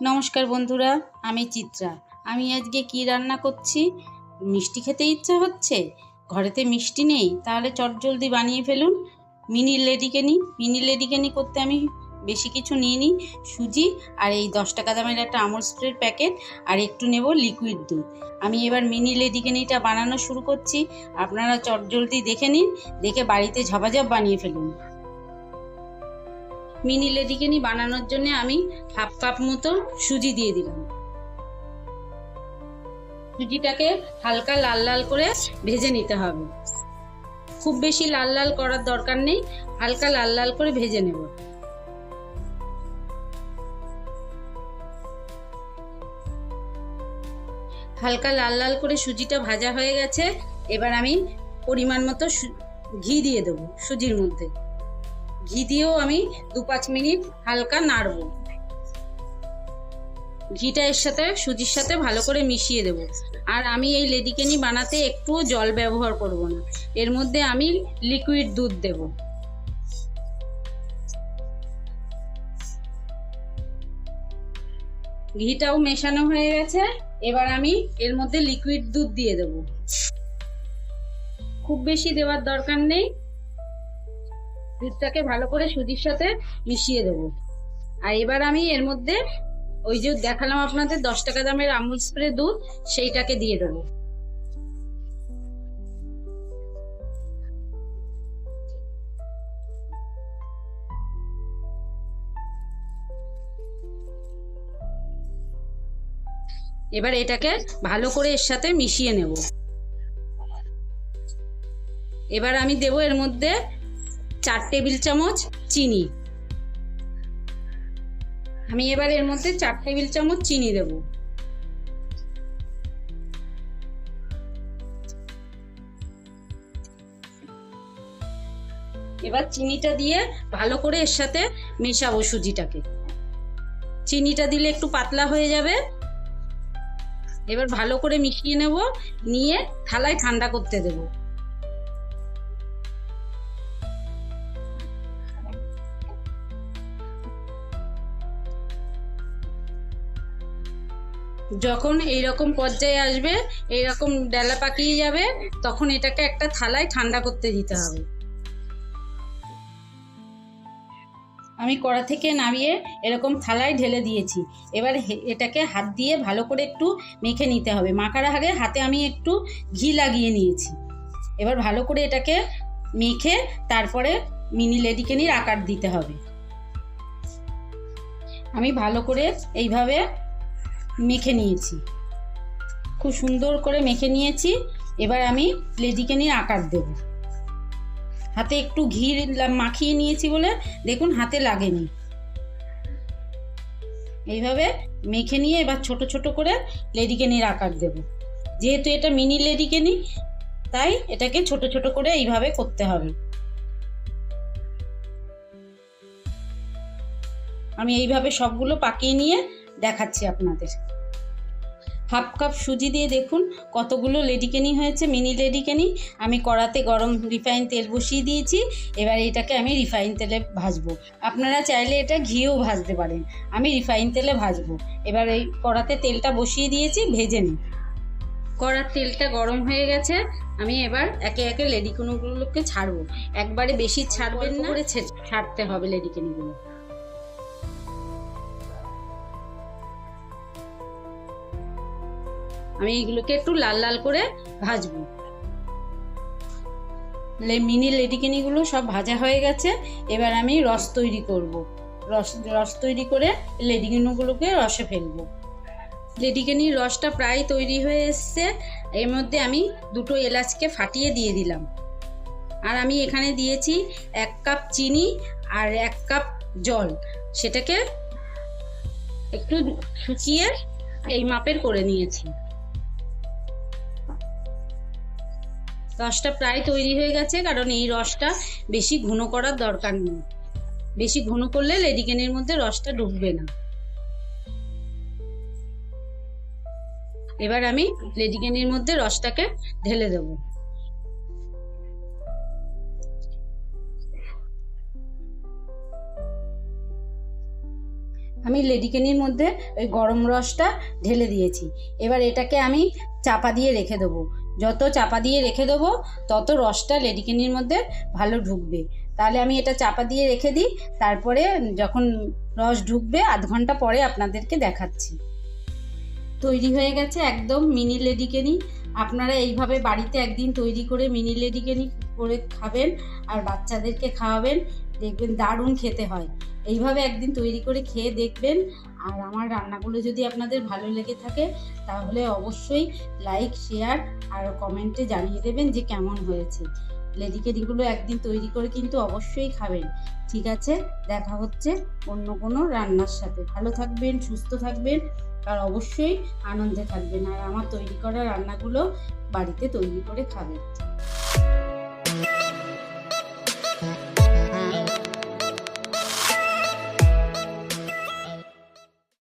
নমস্কার বন্ধুরা, আমি চিত্রা। আমি আজকে কি রান্না করছি? মিষ্টি খেতে ইচ্ছা হচ্ছে? ঘরেতে মিষ্টি নেই, তাহলে চটজলদি বানিয়ে ফেলুন। মিনি লেডিকেনি মিনি লেডিকেনি করতে আমি বেশি কিছু নিয়ে নিই সুজি আর এই দশ টাকা দামের একটা আমল স্প্রের প্যাকেট আর একটু নেব লিকুইড দুধ। আমি এবার মিনি লেডিকেনিটা বানানো শুরু করছি। আপনারা চটজলদি দেখে নিন, দেখে বাড়িতে ঝাপাঝাপ বানিয়ে ফেলুন। মিনি লেডিকেনি বানানোর জন্য আমি হাফ কাপ মতো সুজি দিয়ে দিলাম। সুজিটাকে হালকা লাল লাল করে ভেজে নিতে হবে। খুব বেশি লাল লাল করার দরকার নেই, হালকা লাল লাল করে ভেজে নেব। হালকা লাল লাল করে সুজিটা ভাজা হয়ে গেছে, এবার আমি পরিমাণ মতো ঘি দিয়ে দেবো সুজির মধ্যে। ঘি দিয়েও আমি দু পাঁচ মিনিট হালকা নাড়বো। ঘিটা এর সাথে, সুজির সাথে ভালো করে মিশিয়ে দেব। আর আমি এই লেডিকেনি বানাতে একটুও জল ব্যবহার করব না। এর মধ্যে আমি লিকুইড দুধ দেব। ঘিটাও মেশানো হয়ে গেছে। এবার আমি এর মধ্যে লিকুইড দুধ দিয়ে দেব। খুব বেশি দেওয়ার দরকার নেই। দুধটাকে ভালো করে সুজির সাথে মিশিয়ে দেবো। আর এবার আমি এর মধ্যে ওই যে দেখালাম আপনাদের দশ টাকা দামের আমুল স্প্রে দুধ, সেইটাকে দিয়ে দেবো। এবার এটাকে ভালো করে এর সাথে মিশিয়ে নেব। এবার আমি দেব এর মধ্যে চার টেবিল চামচ চিনি। আমি এবার এর মধ্যে চার টেবিল চামচ চিনি দেব। এবার চিনিটা দিয়ে ভালো করে এর সাথে মেশাবো সুজিটাকে। চিনিটা দিলে একটু পাতলা হয়ে যাবে। এবার ভালো করে মিশিয়ে নেব, নিয়ে থালায় ঠান্ডা করতে দেবো। যখন এইরকম পর্যায়ে আসবে, এইরকম ডেলা পাকিয়ে যাবে, তখন এটাকে একটা থালায় ঠান্ডা করতে দিতে হবে। আমি কড়া থেকে নামিয়ে এরকম থালায় ঢেলে দিয়েছি। এবার এটাকে হাত দিয়ে ভালো করে একটু মেখে নিতে হবে। মাখার আগে হাতে আমি একটু ঘি লাগিয়ে নিয়েছি। এবার ভালো করে এটাকে মেখে তারপরে মিনি লেডিকেনির আকার দিতে হবে। আমি ভালো করে এইভাবে মেখে নিয়েছি। খুব সুন্দর করে মেখে নিয়েছি। এবার আমি লেডিকেনির আকার দেব। হাতে একটু ঘি মাখিয়ে নিয়েছি বলে দেখুন হাতে লাগেনি। এইভাবে মেখে নিয়ে এবার ছোট ছোট করে লেডিকেনির আকার দেব। যেহেতু এটা মিনি লেডিকেনি তাই এটাকে ছোট ছোট করে এইভাবে করতে হবে। আমি এইভাবে সবগুলো পাকিয়ে নিয়ে দেখাচ্ছি আপনাদের। হাফ কাপ সুজি দিয়ে দেখুন কতগুলো লেডিকেনি হয়েছে মিনি লেডিকেনি। আমি কড়াতে গরম রিফাইন তেল বসিয়ে দিয়েছি এবার এটাকে আমি রিফাইন তেলে ভাজবো। আপনারা চাইলে এটা ঘিয়েও ভাজতে পারেন আমি রিফাইন তেলে ভাজবো। এবার এই কড়াতে তেলটা বসিয়ে দিয়েছি ভেজে নিই। কড়ার তেলটা গরম হয়ে গেছে আমি এবার একে একে লেডিকেনিগুলোকে ছাড়বো। একবারে বেশি ছাড়বেন না করে ছাড়তে হবে লেডিকেনিগুলো। আমি এইগুলোকে একটু লাল লাল করে ভাজবো। লে- মিনি লেডিকেনিগুলো সব ভাজা হয়ে গেছে, এবার আমি রস তৈরি করব। রস রস তৈরি করে লেডিকেনিগুলোকে রসে ফেলব। লেডিকেনির রসটা প্রায় তৈরি হয়ে এসছে, এর মধ্যে আমি দুটো এলাচকে ফাটিয়ে দিয়ে দিলাম। আর আমি এখানে দিয়েছি এক কাপ চিনি আর এক কাপ জল। সেটাকে একটু শুকিয়ে এই মাপের করে নিয়েছি। রসটা প্রায় তৈরি হয়ে গেছে, কারণ এই রসটা বেশি ঘন করার দরকার নেই। বেশি ঘন করলে লেডিকেনের মধ্যে রসটা ডুববে না। এবার আমি লেডিকেনের মধ্যে রসটাকে ঢেলে দেবো। আমি লেডিকেনির মধ্যে ওই গরম রসটা ঢেলে দিয়েছি। এবার এটাকে আমি চাপা দিয়ে রেখে দেবো। যত চাপা দিয়ে রেখে দেবো, তত রসটা লেডিকেনির মধ্যে ভালো ঢুকবে। তাহলে আমি এটা চাপা দিয়ে রেখে দিই, তারপরে যখন রস ঢুকবে, আধ ঘণ্টা পরে আপনাদেরকে দেখাচ্ছি। তৈরি হয়ে গেছে একদম মিনি লেডিকেনি। আপনারা এইভাবে বাড়িতে একদিন তৈরি করে মিনি লেডিকেনি করে খাবেন, আর বাচ্চাদেরকে খাওয়াবেন। দেখবেন দারুণ খেতে হয়। এইভাবে একদিন তৈরি করে খেয়ে দেখবেন। আর আমার রান্নাগুলো যদি আপনাদের ভালো লেগে থাকে, তাহলে অবশ্যই লাইক, শেয়ার আর কমেন্টে জানিয়ে দেবেন যে কেমন হয়েছে। লেডিকেনিগুলো একদিন তৈরি করে কিন্তু অবশ্যই খাবেন। ঠিক আছে, দেখা হচ্ছে অন্য কোনো রান্নার সাথে। ভালো থাকবেন, সুস্থ থাকবেন আর অবশ্যই আনন্দে থাকবেন। আর আমার তৈরি করা রান্নাগুলো বাড়িতে তৈরি করে খাবেন।